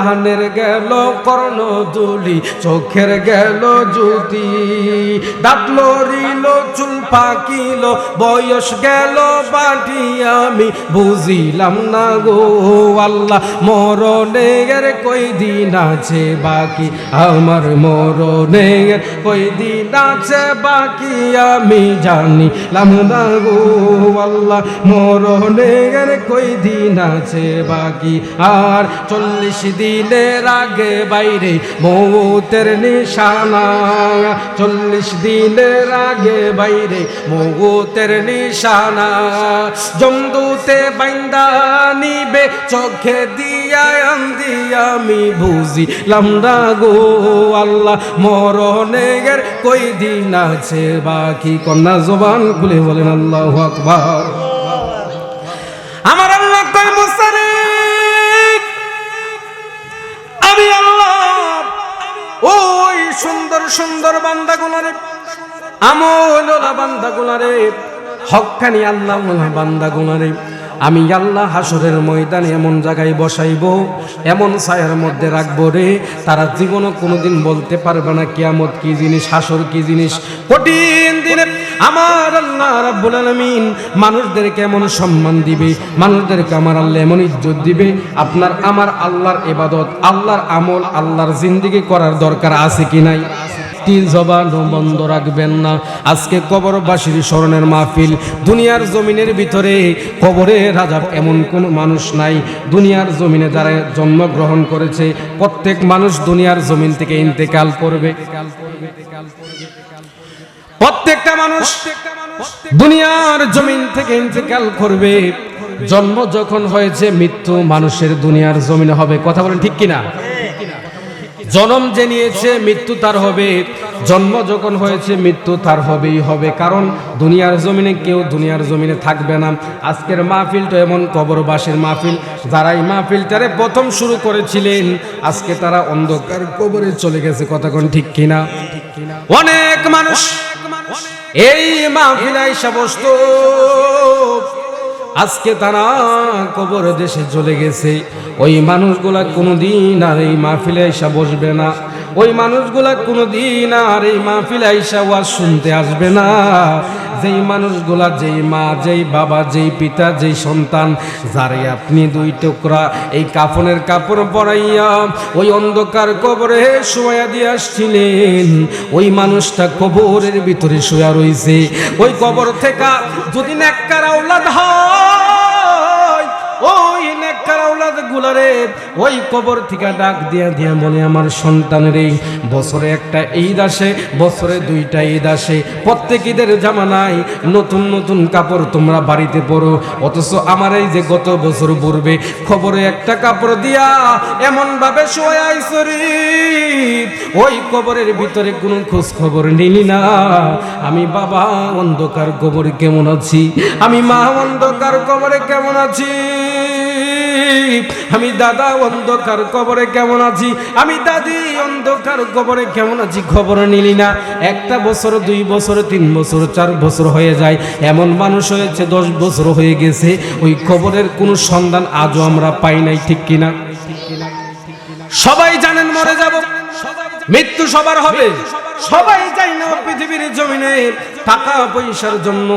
কানের গেল কর্ণ দুলি, চোখের গেল জ্যোতি। দাঁত লড়িল, চুল পাকিল, বয়স গেল বাটি আমি, বুঝিলাম না গো আল্লাহ, মরণের কই দিন আছে বাকি। আমার মরণের কই দিন আছে বাকি, আমি জানিলাম না গো আল্লাহ, মরণের কই দিন আছে বাকি। আর চল্লিশ দিনের আগে বাইরে মৌতের নিশানা। চল্লিশ দিনের আগে বাইরে মৌতের নিশানা। জমদুতে বাইন্দা নিবে, চোখে দিয়া আন্দি আমি বুঝিলাম না গো আল্লাহ। মরণের কই দিন আছে? বাকি কন্যা জবান খুলে বলেন, আল্লাহ আকবার। সুন্দর সুন্দর বান্দাগুলারে। আমলা বান্দাগুলারে। হকানি আল্লাহ বান্দাগুলারে। আমি আল্লাহ হাসরের ময়দানে এমন জায়গায় বসাইব, এমন ছায়ার মধ্যে রাখব রে। তারা জীবনও কোনোদিন বলতে পারবে না কিয়ামত কি জিনিস, হাসর কি জিনিস। কঠিন দিনে আমার আল্লাহ রাব্বুল আলামিন মানুষদেরকে এমন সম্মান দিবে, মানুষদেরকে আমার আল্লাহ এমন ইজ্জত দিবে। আপনার, আমার আল্লাহর ইবাদত, আল্লাহর আমল, আল্লাহর জিন্দিগি করার দরকার আছে কি নাই? তিন জবান বন্ধ রাখবেন না। আজকে কবরবাসীর স্মরণের মাহফিল। দুনিয়ার জমিনের ভিতরে কবরে রাজা এমন কোন মানুষ নাই। দুনিয়ার জমিনে যারা জন্মগ্রহণ করেছে, প্রত্যেক মানুষ দুনিয়ার জমিন থেকে ইন্তেকাল করবে। প্রত্যেকটা মানুষ দুনিয়ার জমিন থেকে ইন্তেকাল করবে। জন্ম যখন হয়েছে, মৃত্যু মানুষের দুনিয়ার জমিনে হবে। কথা বলেন ঠিক কিনা? জন্ম যে নিয়েছে, মৃত্যু তার হবে। জন্ম যখন হয়েছে, মৃত্যু তার হবেই হবে। কারণ দুনিয়ার জমিনে কেউ দুনিয়ার জমিনে থাকবে না। আজকের মাহফিলটা এমন কবরবাসীর মাহফিল। যারা এই মাহফিলটারে প্রথম শুরু করেছিলেন, আজকে তারা অন্ধকার কবরে চলে গেছে। কতক্ষণ ঠিক কিনা? অনেক মানুষ এই মাহফিল আইসা বসত। আজকে তারা কবর দেশে চলে গেছে। ওই মানুষগুলা কোনোদিন আর এই মাহফিলে আইসা বসবে না। ওই মানুষগুলা কোনোদিন আর এই মাহফিলে আইসা ওয়াজ শুনতে আসবে না। যেই মানুষগুলা, যেই মা, যেই বাবা, যেই পিতা, যেই সন্তান, যারে আপনি দুই টুকরা এই কাফনের কাপড় পরাইয়া ওই অন্ধকার কবরে শোয়া দিয়ে আসছিলেন। ওই মানুষটা কবরের ভিতরে শোয়া রয়েছে ওই কবর থেকে যদি নেককার আওলাদ হয় আওলাদ ওই কবর থেকে ডাক দিয়া দিয়া বলে, আমার সন্তানের এই বছরে একটা ঈদ আসে, বছরে দুইটা ঈদ আসে। প্রত্যেক ঈদের জামানায় নতুন নতুন কাপড় তোমরা বাড়িতে পরো। অথচ আমার এই যে গত বছর পূর্বে খবরে একটা কাপড় দিয়া এমন ভাবে শোয়া আইসরি ওই কবরের ভিতরে কোনো খোঁজ খবর নিলি না। আমি বাবা, অন্ধকার কবরে কেমন আছি? আমি মা, অন্ধকার কবরে কেমন আছি? আমি দাদা অন্ধকার কবরে কেমন আছি? আমি দাদি অন্ধকার কবরে কেমন আছি খবর নিলি না। একটা বছর, দুই বছর, তিন বছর, চার বছর হয়ে যায়। এমন মানুষ হয়েছে, দশ বছর হয়ে গেছে। ওই খবরের কোনো সন্ধান আজও আমরা পাই নাই, ঠিক কিনা? সবাই জানেন মরে যাব। মৃত্যু সবার হবে। সবাই চাই না পৃথিবীর জমিনে টাকা পয়সার জন্য।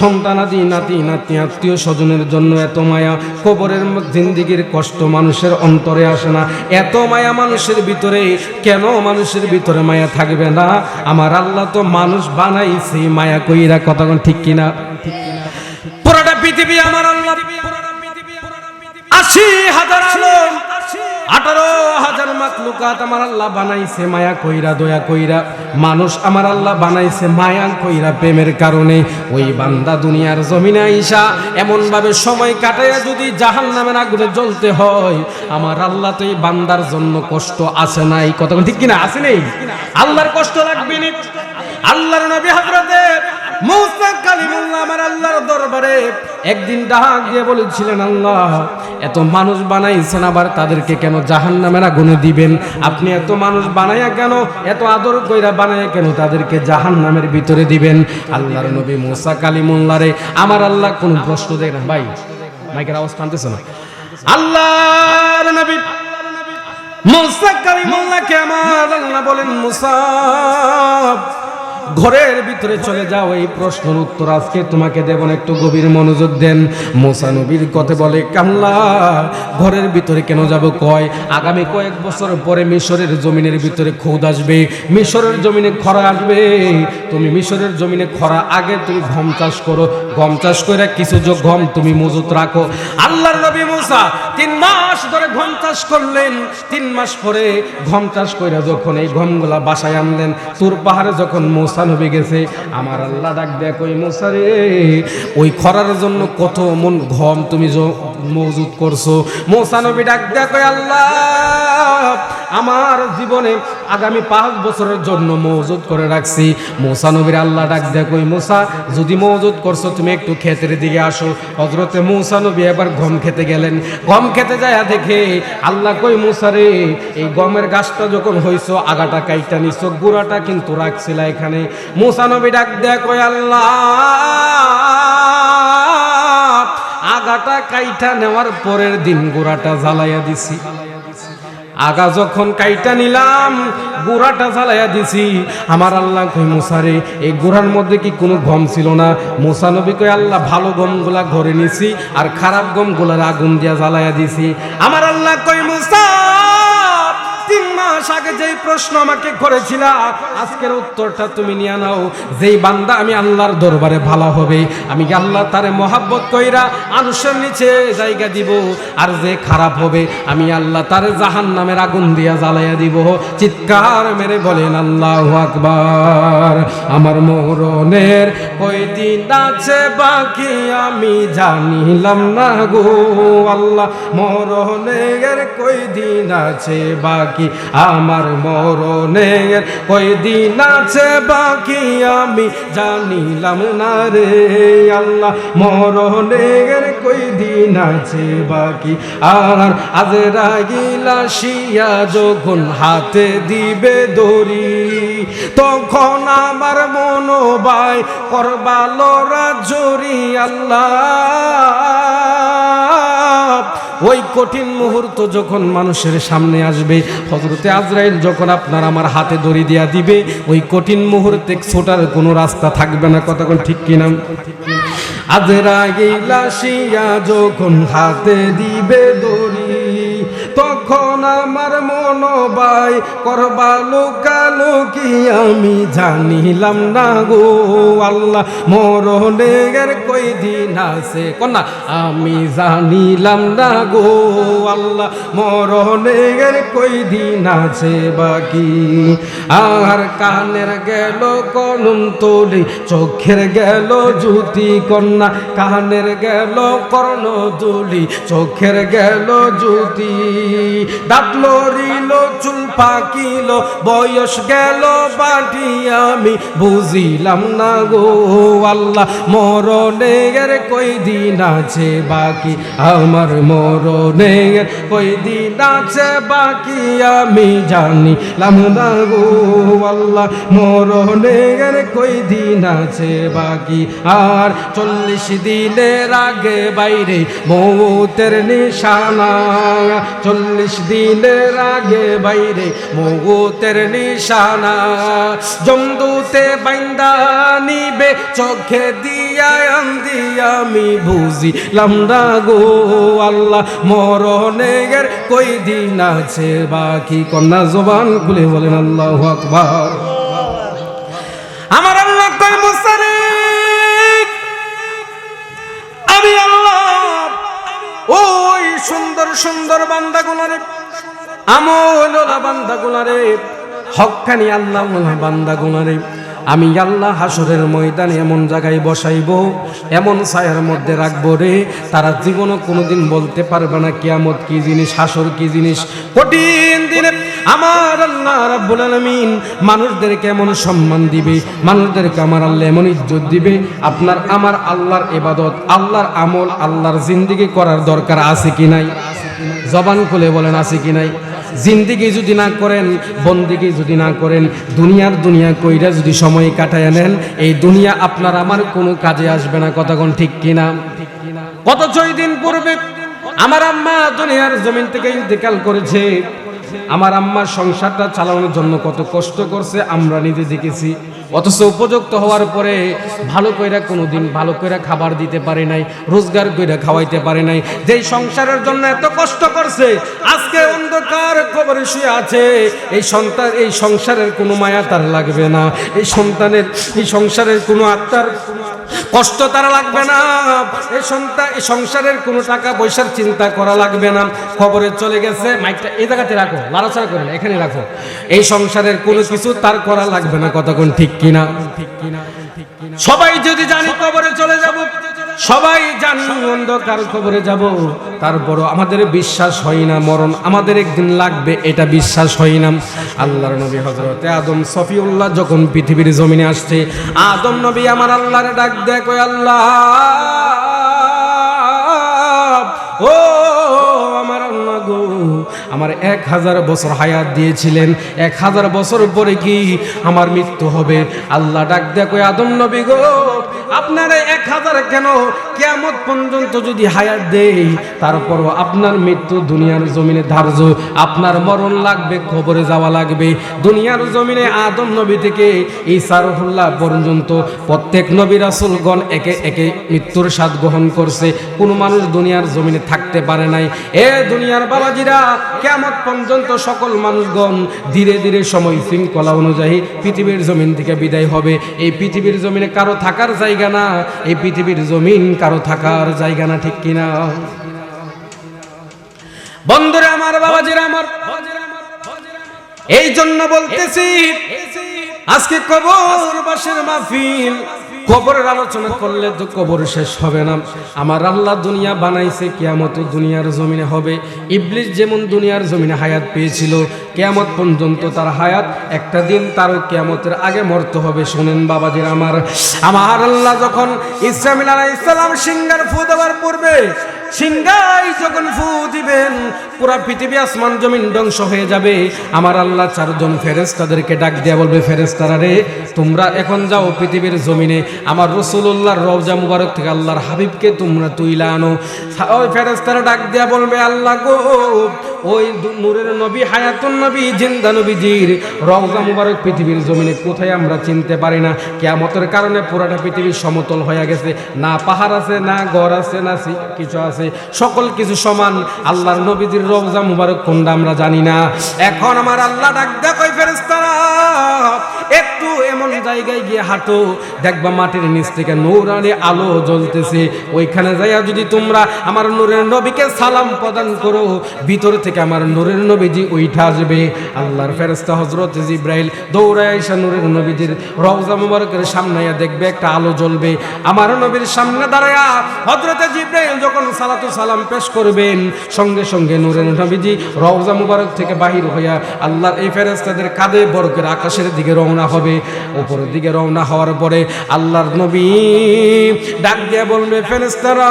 সন্তান সন্তানাদি নাতি নাতি আত্মীয় স্বজনের জন্য এত মায়া। কবরের জিন্দিগির কষ্ট মানুষের অন্তরে আসে না। এত মায়া মানুষের ভিতরে কেন মানুষের ভিতরে মায়া থাকবে না? আমার আল্লাহ তো মানুষ বানাইছে মায়া কইরা কতক্ষণ ঠিক কিনা? পুরোটা পৃথিবী আমার আল্লাহ। আশি হাজার আলম আঠারো হাজার মাকলুকাত আমার আল্লাহ বানাইছে, মায়া কইরা, দয়া কইরা। মানুষ আমার আল্লাহ বানাইছে, মায়া কইরা প্রেমের কারণে। ওই বান্দা দুনিয়ার জমিনে আইসা এমন ভাবে সময় কাটাইয়া যদি জাহান নামের আগুনে জ্বলতে হয়, আমার আল্লাহ তো এই বান্দার জন্য কষ্ট আছে নাই কত ঠিক কিনা? আছে নেই? আল্লাহর কষ্ট লাগবে নি? আল্লাহর নবী হযরতে মুসা কালিমুল্লাহ আমার আল্লাহর দরবারে একদিন ডাক দিয়ে বলেছিলেন, আল্লাহ, এত মানুষ বানাইছেন আবার তাদেরকে কেন জাহান নামের আগুনে দিবেন? আপনি এত মানুষ বানাইয়া কেন? এত আদর কইরা বানাইয়া কেন তাদেরকে জাহান নামের ভিতরে দিবেন? আল্লাহর নবী মুসা কালিমুল্লাহ রে, আমার আল্লাহ কোনো প্রশ্ন দেয় না। ভাই, মাইকের আওয়াজ টানতেছে না? আল্লাহর নবী মুসা কালিমুল্লাহকে আমার আল্লাহ বলেন, মুসা ঘরের ভিতরে চলে যাও, এই প্রশ্নের উত্তর আজকে তোমাকে দেব না, একটু গভীর মনোযোগ দেন। মোসা নবীর কথা বলে কামলা ঘরের ভিতরে কেন যাব কয়? আগামী কয়েক বছর পরে মিশরের জমিনের ভিতরে খোদ আসবে, মিশরের জমিনে খরা আসবে। তুমি মিশরের জমিনে খরা আগে তুমি গম চাষ করো, গম চাষ করে কিছু গম তুমি মজুত রাখো। আল্লাহর নবী মুসা তিন মাস ধরে ঘম চাষ করলেন। তিন মাস পরে ঘম চাষ করে যখন এই গমগুলা বাসায় আনলেন, তুর পাহাড়ে যখন মোসা নবী গেছে, আমার আল্লাহ ডাক দেখ ওই মোসা রে, ওই খরার জন্য কত মন ঘম তুমি মজুদ করছ? মোসা নবী ডাক দেখ আল্লাহ আমার জীবনে আগামী পাঁচ বছরের জন্য মজুদ করে রাখছি। মোসা নবীর আল্লাহ ডাক দেখ মোসা, যদি মজুদ করছ, তুমি একটু ক্ষেতের দিকে আসো। হজরতে মৌসা নবী এবার গম খেতে গেলেন। গম খেতে যায় দেখে আল্লাহ কই, মুসা রে, এই গমের গাছটা যখন হইছো, আগাটা কাইটা নিছো, গুড়াটা কিন্তু রাখছিল এখানে। মুসা নবী ডাক দেখ ওই আল্লাহ, আগাটা কাইটা নেওয়ার পরের দিন গোড়াটা জ্বালাইয়া দিছি। আগা যখন কাইটা নিলাম, গুড়াটা জ্বালাইয়া দিছি। আমার আল্লাহ কই মোসারে এই গুড়ার মধ্যে কি কোনো গম ছিল না? মোসা নবী কই আল্লাহ, ভালো গমগুলা ঘরে নিছি আর খারাপ গমগুলার আগুন দিয়া জ্বালাইয়া দিছি। আমার আল্লাহ মাস আগে যেই প্রশ্ন আমাকে করেছিলা, আজকের উত্তরটা তুমি নিয়ে নাও। যেই বান্দা আমি আল্লাহর দরবারে ভালো হবে, আমি আল্লাহ তারে মহাব্বত কইরা আনুষের নিচে জায়গা দিব? আর যে খারাপ হবে, আমি আল্লাহ তারে জাহান নামের আগুন দিয়া জ্বালাইয়া দিব। চিৎকার মেরে বলেন, আল্লাহ আকবার। আমার মরণের কয়দিন আছে বাকি, আমি জানিলাম না গো আল্লাহ। মরণের কয়দিন আছে বাকি আমার মরণের কয়দিন আছে বাকি আমি জানিলাম না রে আল্লাহ। মরণের কয়দিন আছে বাকি। আর আজ রাগিলা শিয়া যখন হাতে দিবে দড়ি, তখন আমার মনোবাই করবালোরা জরি আল্লাহ। ওই কঠিন মুহূর্ত যখন মানুষের সামনে আসবে হজরতে আজরাইল যখন আপনার আমার হাতে দড়ি দিয়া দিবে, ওই কঠিন মুহূর্তে ছোটার কোনো রাস্তা থাকবে না। কতক্ষণ ঠিক কিনা? আজরাইল আসিয়া যখন হাতে দিবে দড়ি তখন আমার মনোবাই করবা লোকালোকি আমি জানিলাম না গো আল্লাহ, মরণের কই দিন আছে। কন্যা, আমি জানিলাম না গো আল্লাহ, মরণের কই দিন আছে বাকি। আর কানের গেল কলম তোলি, চোখের গেল জুতি কন্যা, কানের গেল কর্ণ তুলি চোখের গেল জুতি। দাঁত লড়িল চুল পাকিল, বয়স গেল বাটি, আমি বুঝিলাম না গো আল্লাহ, মরণের কই দিন আছে বাকি, আমার মরণের কই দিন আছে বাকি, আমি জানিলাম না গো আল্লাহ, মরণের কই দিন আছে বাকি, আর চল্লিশ দিনের আগে বাইরে মৌতের নিশানা, চল্লিশ দিনের আগে বাইরে মৌতের নিশানা। জমদুতে বাইন্দা নিবে, চোখে দিয়া আন্দি আমি বুঝিলাম না গো আল্লাহ, মরণের কই দিন আছে বাকি? কন্যা জবান খুলে বলেন, আল্লাহ আকবার। আমার আল্লাহ কই মুসারে আমি আল্লাহ ওই সুন্দর সুন্দর বান্দাগুলারে আমলা বান্দাগুলারে হকানি আল্লাহ বান্দাগুলারে আমি আল্লাহ হাসরের ময়দানে এমন জায়গায় বসাইব, এমন ছায়ার মধ্যে রাখব রে। তারা জীবনও কোনোদিন বলতে পারবে না, কিয়ামত কি জিনিস, হাসর কি জিনিস। কঠিন দিনে আমার আল্লাহ রাব্বুল আলামিন মানুষদেরকে এমন সম্মান দিবে? মানুষদেরকে আমার আল্লাহ এমন ইজ্জত দিবে? আপনার আমার আল্লাহর ইবাদত, আল্লাহর আমল, আল্লাহর জিন্দিগি করার দরকার আছে কি নাই? জবান খুলে বলেন, আছে কি নাই? জিন্দিগি যদি না করেন, বন্দিগি যদি না করেন, দুনিয়ার দুনিয়া কইরা যদি সময় কাটায় নেন, এই দুনিয়া আপনার আমার কোনো কাজে আসবে না। কতক্ষণ ঠিক কিনা? কত ছয় দিন পূর্বে আমার আম্মা দুনিয়ার জমিন থেকে ইন্তেকাল করেছে। আমার আম্মার সংসারটা চালানোর জন্য কত কষ্ট করছে আমরা নিজে দেখেছি। অথচ উপযুক্ত হওয়ার পরে ভালো কইরা কোনোদিন ভালো কইরা খাবার দিতে পারে নাই, রোজগার কইরা খাওয়াইতে পারে নাই। যেই সংসারের জন্য এত কষ্ট করছে, আজকে অন্ধকার খবরে শুয়ে আছে, এই সন্তান, এই সংসারের কোনো মায়া তার লাগবে না। এই সন্তানের, এই সংসারের কোনো আত্মার কষ্ট তারা লাগবে না। এই সন্তান এই সংসারের কোনো টাকা পয়সার চিন্তা করা লাগবে না। খবরে চলে গেছে, মাইকটা এই জায়গাতে রাখো লাড়াচাড়া করে না, এখানে রাখো। এই সংসারের কোনো কিছু তার করা লাগবে না কতক্ষণ ঠিক কিনা? সবাই যদি জানি কবরে চলে যাব, সবাই জানি অন্ধকার কবরে যাব তার বড় আমাদের বিশ্বাস হয় না মরণ। আমাদের একদিন লাগবে, এটা বিশ্বাস হয় না। আল্লাহর নবী হজরতে আদম, সফিউল্লাহ যখন পৃথিবীর জমিনে আসছে, আদম নবী আমার আল্লাহরে ডাক কই আল্লাহ! আমার এক হাজার বছর হায়াত দিয়েছিলেন। এক হাজার বছর পরে কি আমার মৃত্যু হবে? আল্লাহ ডাক দেখো আদম নবী গো আপনারা এক হাজার কেন? কেমন পর্যন্ত যদি হায়াত দেই, তারপরও আপনার মৃত্যু দুনিয়ার জমিনে ধার্য। আপনার মরণ লাগবে খবরে যাওয়া লাগবে। দুনিয়ার জমিনে আদম নবী থেকে ঈসা রহুল্লাহ পর্যন্ত প্রত্যেক নবী রাসুলগণ একে একে মৃত্যুর স্বাদ গ্রহণ করছে। কোনো মানুষ দুনিয়ার জমিনে থাকতে পারে নাই। এ দুনিয়ার বাবাজিরা কেমন পর্যন্ত সকল মানুষগণ ধীরে ধীরে সময় শৃঙ্খলা অনুযায়ী পৃথিবীর জমিন থেকে বিদায় হবে। এই পৃথিবীর জমিনে কারও থাকার জায়গা না, এই পৃথিবীর জমিন কারও থাকার জায়গা না, ঠিক কিনা? বন্ধুরা আমার, বাবাজিরা আমার, এই জন্য বলতেছি, আজকে কবর বাসের মাহফিল কবরের আলোচনা করলে তো কবর শেষ হবে না। আমার আল্লাহ দুনিয়া বানাইছে, কেয়ামত দুনিয়ার জমিনে হবে। ইবলিশ যেমন দুনিয়ার জমিনে হায়াত পেয়েছিল, কেয়ামত পর্যন্ত তার হায়াত একটা দিন তারও কেয়ামতের আগে মরতে হবে। শোনেন বাবাজির আমার আমার আল্লাহ যখন ইসলামিল ইসলাম সিঙ্গার ফু দেওয়ার পূর্বে সিংগাই যখন ফু দিবেন, পুরা পৃথিবী আসমান জমিন ধ্বংস হয়ে যাবে। আমার আল্লাহ চারজন ফেরেস তাদেরকে ডাক দিয়া বলবে ফেরেস্তারা রে, তোমরা এখন যাও পৃথিবীর জমিনে। আমার রসুল্লাহর রবজা মুবারক থেকে আল্লাহর হাবিবকে তোমরা তুইলা আনো। ফেরেস্তারা ডাক দিয়া বলবে, আল্লাহ গো ওই নূরের নবী, হায়াতুন নবী, জিন্দা নবীজির রওজা মুবারক পৃথিবীর জমিনে কোথায় আমরা চিনতে পারি না। কেয়ামতের কারণে পুরাটা পৃথিবী সমতল হয়ে গেছে। না পাহাড় আছে, না গড় আছে, না কিছু আছে। সকল কিছু সমান। আল্লাহর নবীজির রওজা মুবারক কোনটা আমরা জানি না। এখন আমার আল্লাহ ডাক দেখ ফেরেস্তারা একটু এমন জায়গায় গিয়ে হাঁটো, দেখবা মাটির নিচ থেকে নূরানি আলো জ্বলতেছে। ওইখানে যাইয়া যদি তোমরা আমার নূরের নবীকে সালাম প্রদান করো, ভিতর থেকে আমার নূরের নবীজি উইঠা আসবে। আল্লাহর ফেরেস্তা হজরত জিব্রাইল দৌড়ায় নূরের নবীজির রওজা মুবারকের সামনে দেখবে একটা আলো জ্বলবে। আমার নবীর সামনে দাঁড়ায়া হজরতে জিব্রাইল যখন সালাতু সালাম পেশ করবেন, সঙ্গে সঙ্গে নূরের নবীজি রওজা মুবারক থেকে বাহির হইয়া আল্লাহর এই ফেরেস্তাদের কাঁধে বরকের আকাশের দিকে রওনা হবে উপরের দিকে রওনা হওয়ার পরে আল্লাহর নবী ডাক দিয়ে বলবে ফেরেস্তারা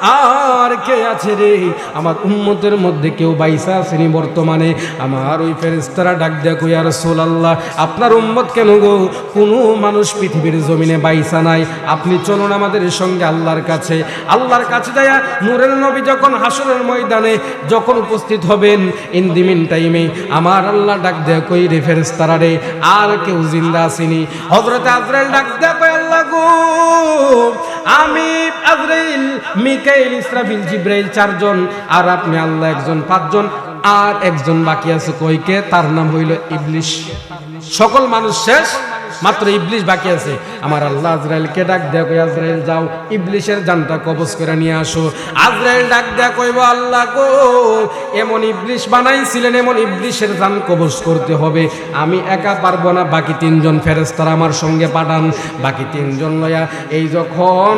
আর কে আছে রে? আমার উম্মতের মধ্যে কেউ বাইসা আসেনি বর্তমানে। আমার ওই ফেরেস্তারা ডাক দেয়া কই আর সোল আল্লাহ আপনার উম্মত কেন গো? কোনো মানুষ পৃথিবীর জমিনে বাইসা নাই। আপনি চলুন আমাদের সঙ্গে আল্লাহর কাছে। আল্লাহর কাছে যায়া নূরের নবী যখন হাসরের ময়দানে যখন উপস্থিত হবেন ইন দি মিন টাইমে আমার আল্লাহ ডাক দেয়া কই রে ফেরেস্তারা রে, আর কেউ জিন্দা আসেনি। হজরত আজরাইল ডাক দেয়া আল্লাহ গো। আমি আজরাইল মিকাইল, ইসরাফিল, জিব্রাইল চারজন, আর আপনি আল্লাহ একজন, পাঁচজন, আর একজন বাকি আছে কইকে তার নাম হইল ইবলিশ। সকল মানুষ শেষ, মাত্র ইবলিশ বাকি আছে। আমার আল্লাহ আজরাইলকে ডাক কই আজরাইল যাও, ইবলিশের জানটা কবজ করে নিয়ে আসো। আজরাইল ডাক কইব আল্লাহ গো, এমন ইবলিশ বানাইছিলেন, এমন ইবলিশের জান কবজ করতে হবে। আমি একা পারব না, বাকি তিনজন ফেরেস্তারা আমার সঙ্গে পাঠান। বাকি তিনজন লয়া, এই যখন